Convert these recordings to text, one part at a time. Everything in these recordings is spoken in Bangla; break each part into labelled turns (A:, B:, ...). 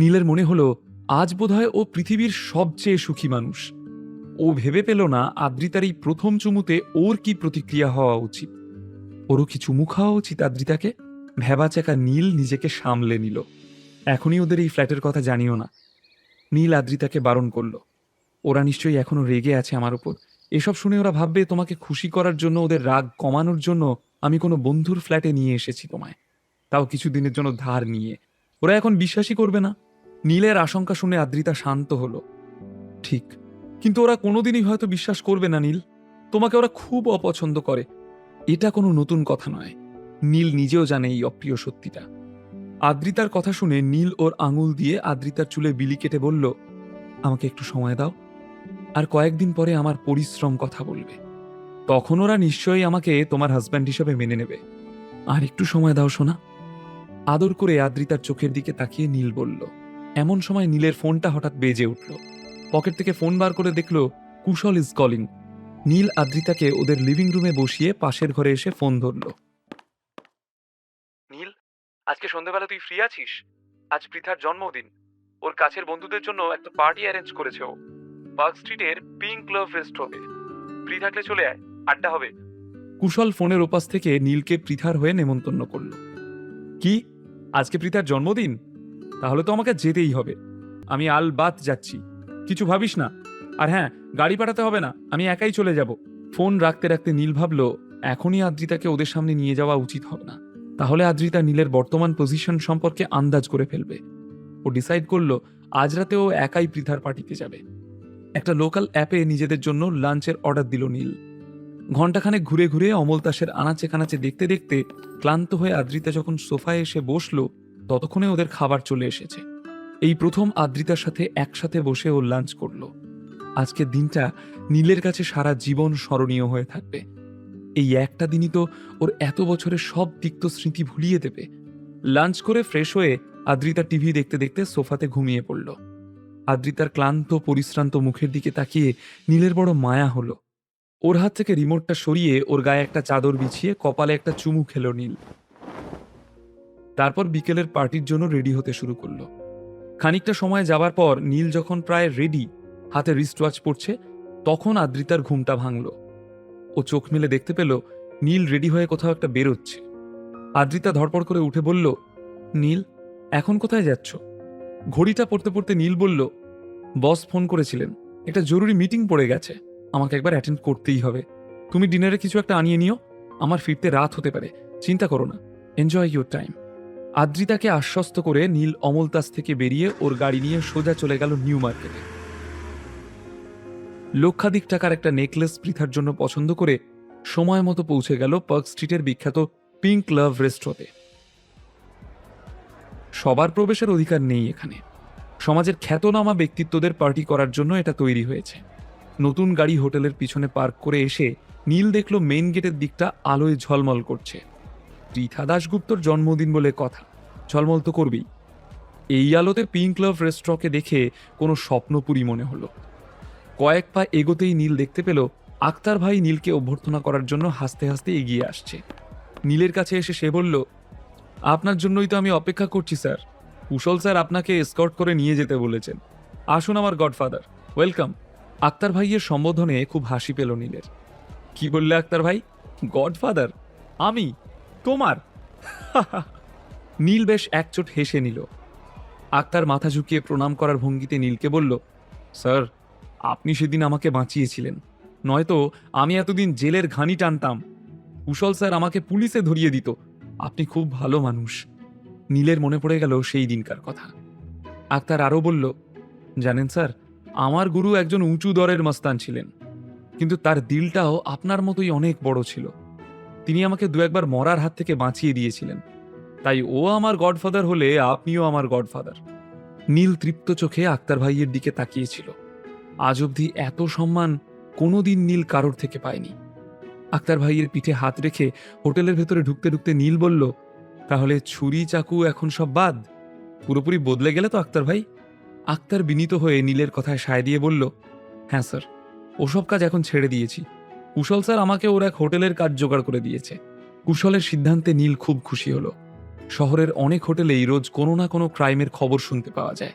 A: নীলের মনে হলো, আজ বোধহয় ও পৃথিবীর সবচেয়ে সুখী মানুষ। ও ভেবে পেল না আদ্রিতার এই প্রথম চুমুতে ওর কি প্রতিক্রিয়া হওয়া উচিত। ওরও কি চুমু খাওয়া উচিত আদ্রিতাকে? ভেবাচাকা নীল নিজেকে সামলে নিল। এখনই ওদের এই ফ্ল্যাটের কথা জানিও না। নীল আদ্রিতাকে বারণ করল। ওরা নিশ্চয়ই এখনও রেগে আছে আমার উপর এসব শুনে ওরা ভাববে, তোমাকে খুশি করার জন্য, ওদের রাগ কমানোর জন্য আমি কোনো বন্ধুর ফ্ল্যাটে নিয়ে এসেছি তোমায়। তাও কিছু দিনের জন্য ধার নিয়ে। ওরা এখন বিশ্বাসই করবে না। নীলের আশঙ্কা শুনে আদ্রিতা শান্ত হলো। ঠিক, কিন্তু ওরা কোনোদিনই হয়তো বিশ্বাস করবে না, নীল। তোমাকে ওরা খুব অপছন্দ করে। এটা কোনো নতুন কথা নয়। নীল নিজেও জানে এই অপ্রিয় সত্যিটা। আদ্রিতার কথা শুনে নীল ওর আঙুল দিয়ে আদ্রিতার চুলে বিলি কেটে বলল, আমাকে একটু সময় দাও। আর কয়েকদিন পরে আমার পরিশ্রম কথা বলবে। তখন ওরা নিশ্চয়ই আমাকে তোমার হাজব্যান্ড হিসেবে মেনে নেবে। আর একটু সময় দাও শোনা আদর করে আদ্রিতার চোখের দিকে তাকিয়ে নীল বলল এমন সময় নীলের ফোনটা হঠাৎ বেজে উঠল। পকেট থেকে ফোন বার করে দেখল কুশল ইজ কলিং নীল আদ্রিতাকে ওদের লিভিং রুমে বসিয়ে পাশের ঘরে এসে ফোন ধরল। নীল আজকে সন্ধ্যেবেলা তুই ফ্রি আছিস? আজ পৃথার জন্মদিন। ওর কাছের বন্ধুদের জন্য একটা পার্টি অ্যারেঞ্জ করেছে ও। পার্ক স্ট্রিটের পিঙ্ক ক্লাব রেস্টুরেন্টে ফ্রি থাকলে চলে আয় আড্ডা হবে। কুশল ফোনের ওপাশ থেকে নীলকে পৃথার হয়ে নেমন্তন্ন করল। কি? আজকে পৃথার জন্মদিন? তাহলে তো আমাকে যেতেই হবে। আমি আল বাত যাচ্ছি। কিছু ভাবিস না। আর হ্যাঁ গাড়ি পাঠাতে হবে না। আমি একাই চলে যাব। ফোন রাখতে রাখতে নীল ভাবল, এখনই আদ্রিতাকে ওদের সামনে নিয়ে যাওয়া উচিত হবে না। তাহলে আদ্রিতা নীলের বর্তমান পজিশন সম্পর্কে আন্দাজ করে ফেলবে। ও ডিসাইড করল, আজ রাতে ও একাই পৃথার পার্টিতে যাবে। একটা লোকাল অ্যাপে নিজেদের জন্য লাঞ্চের অর্ডার দিল নীল। ঘণ্টাখানেক ঘুরে ঘুরে অমলতাসের আনাচে কানাচে দেখতে দেখতে ক্লান্ত হয়ে আদ্রিতা যখন সোফায় এসে বসল ততক্ষণে ওদের খাবার চলে এসেছে। এই প্রথম আদ্রিতার সাথে একসাথে বসে ও লাঞ্চ করল। আজকের দিনটা নীলের কাছে সারা জীবন স্মরণীয় হয়ে থাকবে। এই একটা দিনই তো ওর এত বছরের সব তিক্ত স্মৃতি ভুলিয়ে দেবে। লাঞ্চ করে ফ্রেশ হয়ে আদ্রিতা টিভি দেখতে দেখতে সোফাতে ঘুমিয়ে পড়ল। আদ্রিতার ক্লান্ত, পরিশ্রান্ত মুখের দিকে তাকিয়ে নীলের বড় মায়া হলো। ওর হাত থেকে রিমোটটা সরিয়ে ওর গায়ে একটা চাদর বিছিয়ে কপালে একটা চুমু খেলো নীল। তারপর বিকেলের পার্টির জন্য রেডি হতে শুরু করল। খানিকটা সময় যাবার পর নীল যখন প্রায় রেডি, হাতে রিস্ট ওয়াচ পড়ছে তখন আদ্রিতার ঘুমটা ভাঙল। ও চোখ মেলে দেখতে পেল, নীল রেডি হয়ে কোথাও একটা বেরোচ্ছে। আদ্রিতা ধরপড় করে উঠে বলল, নীল, এখন কোথায় যাচ্ছ? ঘড়িটা পড়তে পড়তে নীল বলল, বস ফোন করেছিলেন। একটা জরুরি মিটিং পড়ে গেছে। আমাকে একবার অ্যাটেন্ড করতেই হবে। তুমি ডিনারে কিছু একটা আনিয়ে নিও। আমার ফিরতে রাত হতে পারে। চিন্তা করো না। এনজয় ইউর টাইম আদ্রিতাকে আশ্বস্ত করে নীল অমলতাস থেকে বেরিয়ে ওর গাড়ি নিয়ে সোজা চলে গেল নিউ মার্কেটে। লক্ষাধিক টাকার একটা নেকলেস পৃথার জন্য পছন্দ করে সময় মতো পৌঁছে গেল পার্ক স্ট্রিটের বিখ্যাত পিঙ্ক লাভ রেস্টুরেন্টে। সবার প্রবেশের অধিকার নেই এখানে। সমাজের খ্যাতনামা ব্যক্তিত্বদের পার্টি করার জন্য এটা তৈরি হয়েছে। নতুন গাড়ি হোটেলের পিছনে পার্ক করে এসে নীল দেখল মেইন গেটের দিকটা আলোয় ঝলমল করছে। পৃথা দাশগুপ্তর জন্মদিন বলে কথা। ঝলমল তো করবেই। এই আলোতে পিঙ্ক লাভ রেস্টুরেন্টকে দেখে কোনো স্বপ্নপুরী মনে হলো। কয়েক পা এগোতেই নীল দেখতে পেল, আক্তার ভাই নীলকে অভ্যর্থনা করার জন্য হাসতে হাসতে এগিয়ে আসছে। নীলের কাছে এসে সে বলল, আপনার জন্যই তো আমি অপেক্ষা করছি, স্যার। কুশল স্যার আপনাকে এসকর্ট করে নিয়ে যেতে বলেছেন। আসুন আমার গডফাদার। ওয়েলকাম। আক্তার ভাইয়ের সম্বোধনে খুব হাসি পেল নীলের। কি বললে আক্তার ভাই? গডফাদার? আমি? তোমার? নীল বেশ একচোট হেসে নিল। আক্তার মাথা ঝুঁকিয়ে প্রণাম করার ভঙ্গিতে নীলকে বলল, স্যার, আপনি সেদিন আমাকে বাঁচিয়েছিলেন। নয়তো আমি এতদিন জেলের ঘানি টানতাম। কুশল স্যার আমাকে পুলিশে ধরিয়ে দিত। আপনি খুব ভালো মানুষ। নীলের মনে পড়ে গেল সেই দিনকার কথা। আক্তার আরও বলল, জানেন স্যার, আমার গুরু একজন উঁচু দরের মস্তান ছিলেন। কিন্তু তার দিলটাও আপনার মতোই অনেক বড় ছিল। তিনি আমাকে দু একবার মরার হাত থেকে বাঁচিয়ে দিয়েছিলেন। তাই ও আমার গডফাদার হলে আপনিও আমার গডফাদার। নীল তৃপ্ত চোখে আক্তার ভাইয়ের দিকে তাকিয়েছিল। আজ অবধি এত সম্মান কোনোদিন নীল কারোর থেকে পায়নি। আক্তার ভাইয়ের পিঠে হাত রেখে হোটেলের ভেতরে ঢুকতে ঢুকতে নীল বলল, তাহলে ছুরি, চাকু এখন সব বাদ? পুরোপুরি বদলে গেলে তো আক্তার ভাই? আক্তার বিনীত হয়ে নীলের কথায় সায় দিয়ে বলল হ্যাঁ স্যার, ওসব কাজ এখন ছেড়ে দিয়েছি। কুশল স্যার আমাকে ওর এক হোটেলের কাজ জোগাড় করে দিয়েছে। কুশলের সিদ্ধান্তে নীল খুব খুশি হলো। শহরের অনেক হোটেলেই রোজ কোনো না কোনো ক্রাইমের খবর শুনতে পাওয়া যায়।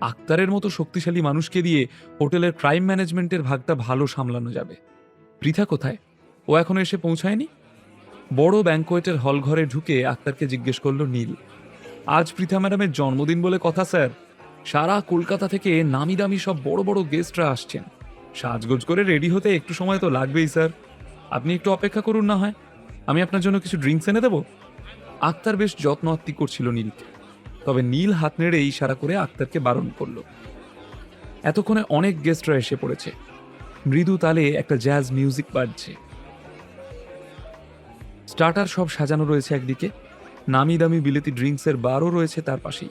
A: আক্তারের মতো শক্তিশালী মানুষকে দিয়ে হোটেলের ক্রাইম ম্যানেজমেন্টের ভাগটা ভালো সামলানো যাবে। পৃথা কোথায়? ও এখনও এসে পৌঁছায়নি? বড় ব্যাঙ্কোয়েটের হল ঘরে ঢুকে আক্তারকে জিজ্ঞেস করল নীল। আজ পৃথা ম্যাডামের জন্মদিন বলে কথা, স্যার। সারা কলকাতা থেকে নামি দামি সব বড় বড় গেস্টরা আসছেন। সাজগোজ করে রেডি হতে একটু সময় তো লাগবেই স্যার আপনি একটু অপেক্ষা করুন না হয়। আমি আপনার জন্য কিছু ড্রিঙ্কস এনে দেবো। আক্তার বেশ যত্ন আত্মি করছিল নীলকে। তবে নীল হাত নেড়ে ইশারা করে আক্তারকে বারণ করল। এতক্ষণে অনেক গেস্টরা এসে পড়েছে। মৃদু তালে একটা জ্যাজ মিউজিক বাজছে। স্টার্টার সব সাজানো রয়েছে একদিকে। নামি দামি বিলেতি ড্রিঙ্কসের বারও রয়েছে তার পাশেই।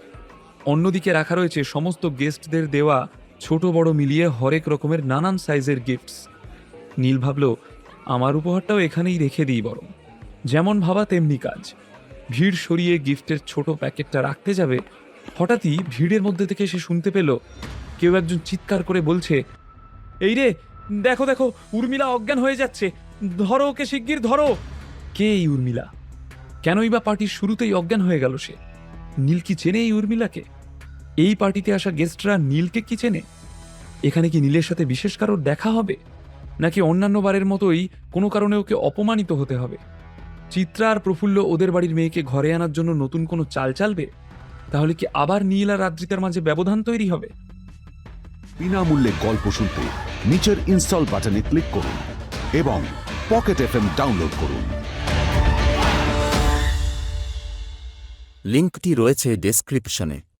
A: অন্যদিকে রাখা রয়েছে সমস্ত গেস্টদের দেওয়া ছোট বড় মিলিয়ে হরেক রকমের নানান সাইজের গিফটস নীল ভাবল, আমার উপহারটাও এখানেই রেখে দিই বরং। যেমন ভাবা তেমনি কাজ। ভিড় সরিয়ে গিফটের ছোট প্যাকেটটা রাখতে যাবে। হঠাৎই ভিড়ের মধ্যে থেকে সে শুনতে পেল, কেউ একজন চিৎকার করে বলছে, এই রে, দেখো দেখো, উর্মিলা অজ্ঞান হয়ে যাচ্ছে। ধরো ওকে শিগগির, ধরো! কে এই উর্মিলা? কেনই বা পার্টির শুরুতেই অজ্ঞান হয়ে গেল সে। নীল কি চেনে এই উর্মিলাকে? এই পার্টিতে আসা গেস্টরা নীলকে কি চেনে? এখানে কি নীলের সাথে বিশেষ কারোর দেখা হবে? নাকি অন্যান্য বারের মতোই কোনো কারণে ওকে অপমানিত হতে হবে? চিত্রা আর প্রফুল্ল ওদের বাড়ির মেয়েকে ঘরে আনার জন্য নতুন কোনো চাল চালবে? তাহলে কি আবার নীল আর রাত্রিতার মাঝে ব্যবধান তৈরি হবে?
B: বিনামূল্যে গল্প শুনতে নিচের ইনস্টল বাটনে ক্লিক করুন এবং পকেট এফএম ডাউনলোড করুন।
C: লিঙ্কটি রয়েছে ডেসক্রিপশনে।